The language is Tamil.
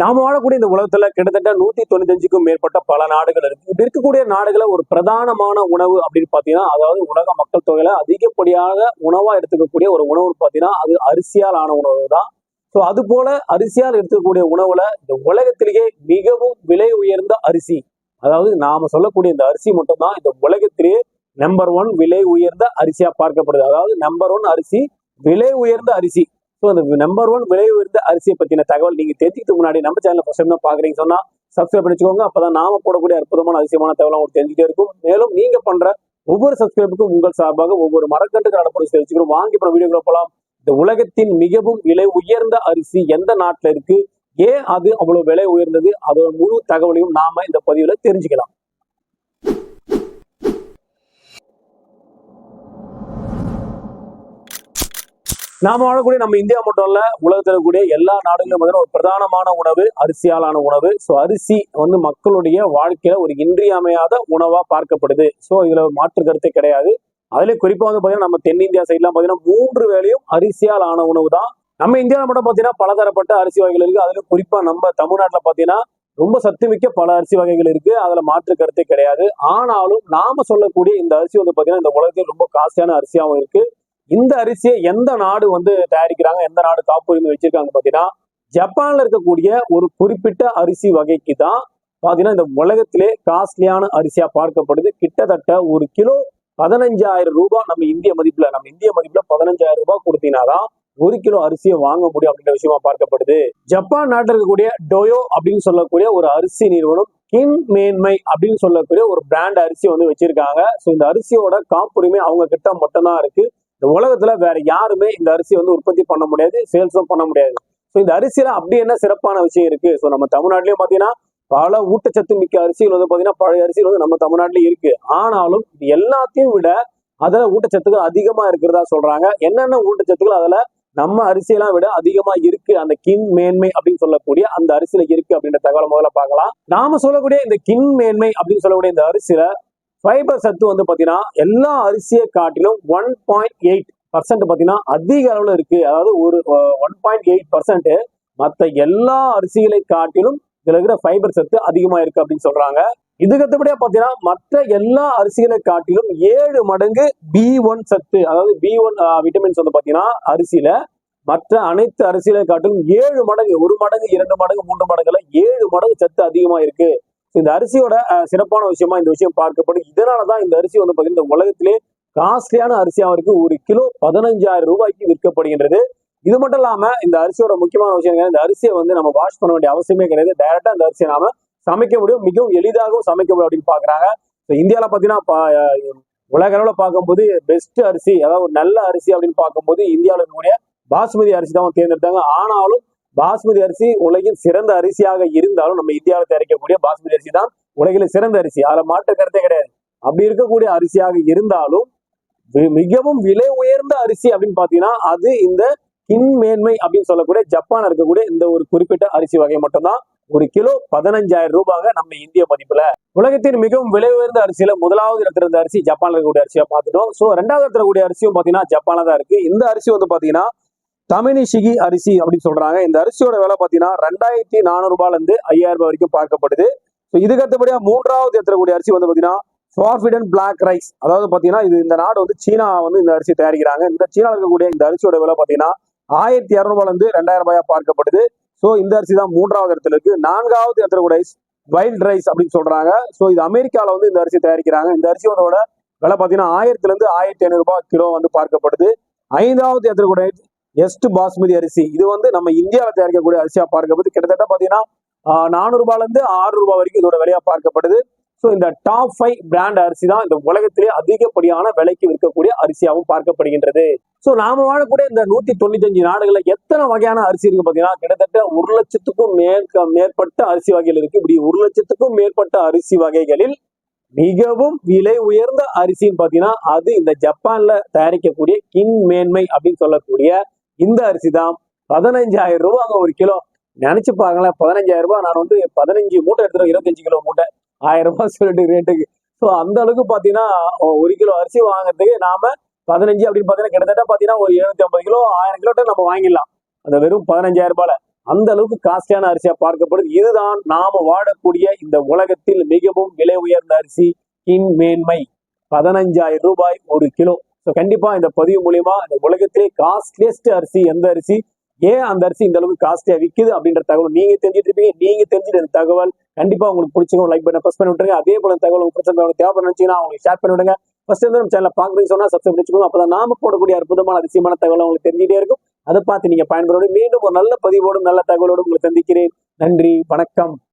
நாம வாழக்கூடிய இந்த உலகத்துல கிட்டத்தட்ட நூத்தி தொண்ணூத்தஞ்சுக்கும் மேற்பட்ட பல நாடுகள் இருக்கு. இப்படி இருக்கக்கூடிய நாடுகளை ஒரு பிரதானமான உணவு அப்படின்னு பாத்தீங்கன்னா அதாவது உலக மக்கள் தொகையில அதிகப்படியாக உணவா எடுத்துக்கக்கூடிய ஒரு உணவு பாத்தீங்கன்னா அது அரிசியால் ஆன உணவு தான் ஸோ அது போல அரிசியால் எடுத்துக்கக்கூடிய உணவுல இந்த உலகத்திலேயே மிகவும் விலை உயர்ந்த அரிசி. அதாவது நாம சொல்லக்கூடிய இந்த அரிசி மட்டும்தான் இந்த உலகத்திலேயே நம்பர் ஒன் விலை உயர்ந்த அரிசியா பார்க்கப்படுது. அதாவது நம்பர் ஒன் அரிசி விலை உயர்ந்த அரிசி. ஸோ அந்த நம்பர் ஒன் விலை உயர்ந்த அரிசியை பத்தின தகவல். நீங்க தெரிஞ்சுக்கிட்டு முன்னாடி நம்ம சேனல் ஃபஸ்ட் டைம் தான் பாக்குறீங்க சொன்னா சப்ஸ்கிரைப் பண்ணிச்சுக்கோங்க. அப்பதான் நாம போடக்கூடிய அற்புதமான அதிசயமான தகவல் உங்களுக்கு தெரிஞ்சுட்டே இருக்கும். மேலும் நீங்க பண்ற ஒவ்வொரு சப்ஸ்கிரைபுக்கும் உங்கள் சார்பாக ஒவ்வொரு மரக்கன்றுகள் அனுப்பி தெரிவிச்சுக்கிறோம் வாங்கி அப்புறம் வீடியோ போகலாம் இந்த உலகத்தின் மிகவும் விலை உயர்ந்த அரிசி எந்த நாட்டுல இருக்கு? ஏன் அது அவ்வளவு விலை உயர்ந்தது? அதோட முழு தகவலையும் நாம இந்த பதிவுல தெரிஞ்சுக்கலாம். நாம வாழக்கூடிய நம்ம இந்தியா மட்டும் இல்ல உலகத்தில் இருக்கக்கூடிய எல்லா நாடுகளிலும் பார்த்தீங்கன்னா ஒரு பிரதானமான உணவு அரிசியாலான உணவு. ஸோ அரிசி வந்து மக்களுடைய வாழ்க்கையில ஒரு இன்றியமையாத உணவா பார்க்கப்படுது. ஸோ இதுல மாற்று கருத்தே கிடையாது. அதுல குறிப்பா வந்து பாத்தீங்கன்னா நம்ம தென்னிந்தியா சைட்லாம் பாத்தீங்கன்னா மூன்று வேளையும் அரிசியால் ஆன உணவு தான். நம்ம இந்தியாவில் மட்டும் பாத்தீங்கன்னா பலதரப்பட்ட அரிசி வகைகள் இருக்கு. அதுல குறிப்பா நம்ம தமிழ்நாட்டுல பாத்தீங்கன்னா ரொம்ப சத்துமிக்க பல அரிசி வகைகள் இருக்கு. அதுல மாற்று கருத்தே கிடையாது. ஆனாலும் நாம சொல்லக்கூடிய இந்த அரிசி வந்து பாத்தீங்கன்னா இந்த உலகத்தில் ரொம்ப காஸ்ட்லியான அரிசியாவும் இருக்கு. இந்த அரிசியை எந்த நாடு வந்து தயாரிக்கிறாங்க? எந்த நாடு காப்புரிமை வச்சிருக்காங்க பார்த்தீங்கன்னா ஜப்பான்ல இருக்கக்கூடிய ஒரு குறிப்பிட்ட அரிசி வகைக்கு தான் பார்த்தீங்கன்னா இந்த உலகத்திலே காஸ்ட்லியான அரிசியா பார்க்கப்படுது. கிட்டத்தட்ட ஒரு கிலோ பதினஞ்சாயிரம் ரூபாய் நம்ம இந்திய மதிப்புல நம்ம இந்திய மதிப்புல பதினஞ்சாயிரம் ரூபாய் கொடுத்தீங்கன்னா ஒரு கிலோ அரிசியை வாங்க முடியும் அப்படின்ற விஷயமா பார்க்கப்படுது. ஜப்பான் நாட்டில் இருக்கக்கூடிய டோயோ அப்படின்னு சொல்லக்கூடிய ஒரு அரிசி நிறுவனம் கிம் மேன்மை அப்படின்னு சொல்லக்கூடிய ஒரு பிராண்ட் அரிசி வந்து வச்சிருக்காங்க. ஸோ இந்த அரிசியோட காப்புரிமை அவங்க கிட்ட மட்டும்தான் இருக்கு. இந்த உலகத்துல வேற யாருமே இந்த அரிசியை வந்து உற்பத்தி பண்ண முடியாது சேல்ஸும் பண்ண முடியாது. ஸோ இந்த அரிசியில அப்படி என்ன சிறப்பான விஷயம் இருக்கு? ஸோ நம்ம தமிழ்நாட்டிலயும் பாத்தீங்கன்னா பல ஊட்டச்சத்து மிக்க அரிசிகள் வந்து பாத்தீங்கன்னா பழைய அரிசிகள் வந்து நம்ம தமிழ்நாட்டிலயும் இருக்கு. ஆனாலும் இது எல்லாத்தையும் விட அதுல ஊட்டச்சத்துக்கள் அதிகமா இருக்கிறதா சொல்றாங்க. என்னென்ன ஊட்டச்சத்துக்கள் அதுல நம்ம அரிசியெல்லாம் விட அதிகமா இருக்கு? அந்த கின் மேன்மை அப்படின்னு சொல்லக்கூடிய அந்த அரிசியில இருக்கு அப்படின்ற தகவலை முதல்ல பார்க்கலாம். நாம சொல்லக்கூடிய இந்த கின் மேன்மை அப்படின்னு சொல்லக்கூடிய இந்த அரிசியில ஃபைபர் சத்து வந்து பார்த்தீங்கன்னா எல்லா அரிசியை காட்டிலும் ஒன் பாயிண்ட் எயிட் பர்சன்ட் பார்த்தீங்கன்னா அதிக அளவில் இருக்கு. அதாவது ஒரு ஒன் பாயிண்ட் எயிட் பர்சன்ட் மற்ற எல்லா அரிசிகளை காட்டிலும் இதில் இருக்கிற ஃபைபர் சத்து அதிகமாக இருக்கு அப்படின்னு சொல்றாங்க. இதுக்கு பார்த்தீங்கன்னா மற்ற எல்லா அரிசிகளை காட்டிலும் ஏழு மடங்கு பி ஒன் சத்து அதாவது பி ஒன் விட்டமின்ஸ் வந்து பார்த்தீங்கன்னா அரிசியில. மற்ற அனைத்து அரிசிகளை காட்டிலும் ஏழு மடங்கு ஒரு மடங்கு இரண்டு மடங்கு மூன்று மடங்குல ஏழு மடங்கு சத்து அதிகமாக இருக்கு. இந்த அரிசியோட சிறப்பான விஷயமா இந்த விஷயம் பார்க்கப்படும். இதனாலதான் இந்த அரிசி வந்து பாத்தீங்கன்னா இந்த உலகத்திலே காஸ்ட்லியான அரிசியாக இருக்கு. ஒரு கிலோ பதினஞ்சாயிரம் ரூபாய்க்கு விற்கப்படுகின்றது. இது மட்டும் இல்லாம இந்த அரிசியோட முக்கியமான விஷயம் இந்த அரிசியை வந்து நம்ம வாஷ் பண்ண வேண்டிய அவசியமே கிடையாது. டைரக்டா இந்த அரிசியை நாம சமைக்க முடியும். மிகவும் எளிதாகவும் சமைக்க முடியும் அப்படின்னு பாக்குறாங்க. இந்தியால பாத்தீங்கன்னா உலக அளவுல பார்க்கும்போது பெஸ்ட் அரிசி அதாவது ஒரு நல்ல அரிசி அப்படின்னு பார்க்கும்போது இந்தியாவில் இருக்கக்கூடிய பாஸ்மதி அரிசி தான் தேர்ந்தெடுத்தாங்க. ஆனாலும் பாஸ்மதி அரிசி உலகின் சிறந்த அரிசியாக இருந்தாலும் நம்ம இந்தியாவில் தயாரிக்கக்கூடிய பாஸ்மதி அரிசி தான் உலகில் சிறந்த அரிசி. அதில் மாற்று கருத்தே கிடையாது. அப்படி இருக்கக்கூடிய அரிசியாக இருந்தாலும் மிகவும் விலை உயர்ந்த அரிசி அப்படின்னு பாத்தீங்கன்னா அது இந்த கின்மேன்மை அப்படின்னு சொல்லக்கூடிய ஜப்பான் இருக்கக்கூடிய இந்த ஒரு குறிப்பிட்ட அரிசி வகை மட்டும்தான். ஒரு கிலோ பதினஞ்சாயிரம் ரூபாய் நம்ம இந்திய மதிப்புல. உலகத்தின் மிகவும் விலை உயர்ந்த அரிசியில முதலாவது இடத்துல இருந்த அரிசி ஜப்பான்ல இருக்கக்கூடிய அரிசியா பார்த்துட்டோம். சோ ரெண்டாவது இடத்துல கூடிய அரிசியும் பாத்தீங்கன்னா ஜப்பான்ல தான் இருக்கு. இந்த அரிசி வந்து பாத்தீங்கன்னா தமிழிசிகி அரிசி அப்படின்னு சொல்றாங்க. இந்த அரிசியோட விலை பாத்தீங்கன்னா ரெண்டாயிரத்தி நானூறு ரூபாயில இருந்து ஐயாயிரம் ரூபாய் வரைக்கும் பார்க்கப்படுது. ஸோ இதுக்கு அடுத்தபடியாக மூன்றாவது எத்தரக்கூடிய அரிசி வந்து பாத்தீங்கன்னா ஃபார்ஃபிடன் பிளாக் ரைஸ் அதாவது பாத்தீங்கன்னா இது இந்த நாடு வந்து சீனா வந்து இந்த அரிசி தயாரிக்கிறாங்க. இந்த சீனாவில் இருக்கக்கூடிய இந்த அரிசியோட விலை பாத்தீங்கன்னா ஆயிரத்தி இரநூறுபாலேருந்து ரெண்டாயிரம் ரூபாயா பார்க்கப்படுது. ஸோ இந்த அரிசி தான் மூன்றாவது இடத்துல இருக்கு. நான்காவது இடத்துல ரைஸ் வைல்ட் ரைஸ் அப்படின்னு சொல்றாங்க. ஸோ இது அமெரிக்கால வந்து இந்த அரிசி தயாரிக்கிறாங்க. இந்த அரிசியோட விலை பாத்தீங்கன்னா ஆயிரத்துல இருந்து ஆயிரத்தி ஐநூறு ரூபாய் கிலோ வந்து பார்க்கப்படுது. ஐந்தாவது இடத்துல எஸ்ட் பாஸ்மதி அரிசி. இது வந்து நம்ம இந்தியாவில் தயாரிக்கக்கூடிய அரிசியா பார்க்கப்படுது கிட்டத்தட்ட பார்த்தீங்கன்னா நானூறு ஆறு ரூபாய் வரைக்கும் இதோட விலையா பார்க்கப்படுது. ஸோ இந்த டாப் ஃபைவ் பிராண்ட் அரிசி தான் இந்த உலகத்திலே அதிகப்படியான விலைக்கு விற்கக்கூடிய அரிசியாகவும் பார்க்கப்படுகின்றது. ஸோ நாம வாழக்கூடிய இந்த நூத்தி தொண்ணூத்தஞ்சு நாடுகளில் எத்தனை வகையான அரிசி இருக்கு பார்த்தீங்கன்னா கிட்டத்தட்ட ஒரு லட்சத்துக்கும் மேற்க மேற்பட்ட அரிசி வகைகள் இருக்கு. இப்படி ஒரு லட்சத்துக்கும் மேற்பட்ட அரிசி வகைகளில் மிகவும் விலை உயர்ந்த அரிசின்னு பார்த்தீங்கன்னா அது இந்த ஜப்பான்ல தயாரிக்கக்கூடிய கின் மேன்மை அப்படின்னு சொல்லக்கூடிய இந்த அரிசி தான் பதினஞ்சாயிரம் ரூபாங்க ஒரு கிலோ. நினைச்சு பாருங்களேன் பதினஞ்சாயிரம் ரூபாய் நான் வந்து பதினஞ்சு மூட்டை எடுத்துருவேன் இருபத்தஞ்சு கிலோ மூட்டை. ஆயிரம் ரூபாய் சொல்லிட்டு ரேட்டுக்கு ஸோ அந்த அளவுக்கு பார்த்தீங்கன்னா ஒரு கிலோ அரிசி வாங்குறதுக்கு நாம பதினஞ்சு அப்படின்னு பார்த்தீங்கன்னா கிட்டத்தட்ட பார்த்தீங்கன்னா ஒரு எழுநூத்தி ஐம்பது கிலோ ஆயிரம் கிலோ நம்ம வாங்கிடலாம். அந்த வெறும் பதினஞ்சாயிரம் ரூபாயில. அந்த அளவுக்கு காஸ்ட்லியான அரிசியா பார்க்கப்படுது. இதுதான் நாம வாழக்கூடிய இந்த உலகத்தில் மிகவும் விலை உயர்ந்த அரிசி இன் மேன்மை பதினஞ்சாயிரம் ரூபாய் ஒரு கிலோ. ஸோ கண்டிப்பா இந்த பதிவு மூலியமா இந்த உலகத்திலே காஸ்ட்லியஸ்ட் அரிசி எந்த அரிசி? ஏன் அந்த அரிசி இந்த அளவுக்கு காஸ்ட்லியா விக்குது அப்படின்ற தகவல் நீங்க தெரிஞ்சுட்டு இருப்பீங்க. நீங்க தெரிஞ்சுட்டு இந்த தகவல் கண்டிப்பா உங்களுக்கு பிடிச்சிங்க லைக் பண்ண ப்ரெஸ் பண்ணி விட்டுருங்க. அதே போல தகவல் உங்களுக்கு பிடிச்சிருந்தவங்க தேவை நினைச்சீங்கன்னா அவங்களுக்கு ஷேர் பண்ணி விடுங்க. ஃபர்ஸ்ட் வந்து நம்ம சேனல் பாக்குறீங்க சொன்னா சப்ஸ்கிரைப் பண்ணிச்சுக்கோங்க அப்பதான் நாம போடக்கூடிய அற்புதமான அதிசயமான தகவல் உங்களுக்கு தெரிஞ்சுட்டே இருக்கும். அதை பார்த்து நீங்க பயன்பெறோடு மீண்டும் ஒரு நல்ல பதிவோடும் நல்ல தகவலோடும் உங்களுக்கு சந்திக்கிறேன். நன்றி வணக்கம்.